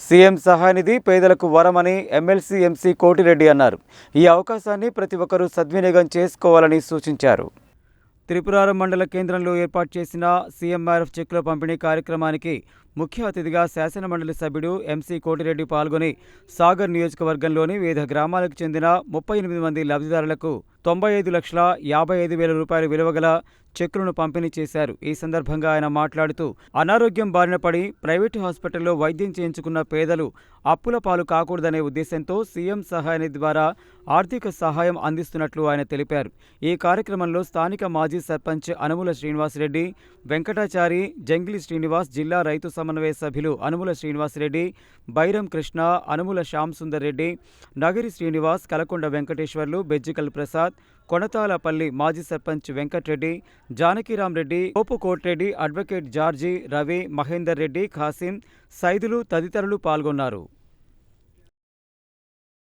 CM సహాయనిధి పేదలకు వరమని MLC MC Koti Reddy అన్నారు. ఈ అవకాశాన్ని ప్రతి ఒక్కరూ సద్వినియోగం చేసుకోవాలని సూచించారు. త్రిపురారం మండల కేంద్రంలో ఏర్పాటు చేసిన సీఎంఆర్ఎఫ్ చెక్కుల పంపిణీ కార్యక్రమానికి ముఖ్య అతిథిగా శాసనమండలి సభ్యుడు ఎంసీ కోటిరెడ్డి పాల్గొని సాగర్ నియోజకవర్గంలోని వివిధ గ్రామాలకు చెందిన ముప్పై ఎనిమిది మంది లబ్ధిదారులకు తొంభై ఐదు లక్షల యాభై ఐదు వేల రూపాయల విలువగల చెక్కులను పంపిణీ చేశారు. ఈ సందర్భంగా ఆయన మాట్లాడుతూ అనారోగ్యం బారిన పడి ప్రైవేటు హాస్పిటల్లో వైద్యం చేయించుకున్న పేదలు అప్పుల పాలు కాకూడదనే ఉద్దేశంతో సీఎం సహాయనిధి ద్వారా ఆర్థిక సహాయం అందిస్తున్నట్లు ఆయన తెలిపారు. ఈ కార్యక్రమంలో స్థానిక మాజీ సర్పంచ్ అనుముల శ్రీనివాసరెడ్డి వెంకటాచారి జంగిలి శ్రీనివాస్ జిల్లా రైతు సమన్వయ సభ్యులు అనుముల శ్రీనివాసరెడ్డి బైరం కృష్ణ అనుముల శ్యామ్ సుందర్ రెడ్డి నగరి శ్రీనివాస్ కలకొండ వెంకటేశ్వర్లు బెజ్జికల్ ప్రసాద్ కొనతాలపల్లి మాజీ సర్పంచ్ వెంకట్రెడ్డి జానకిరాం రెడ్డి కోపు అడ్వకేట్ జార్జి రవి మహేందర్ రెడ్డి ఖాసిం సైదులు తదితరులు పాల్గొన్నారు.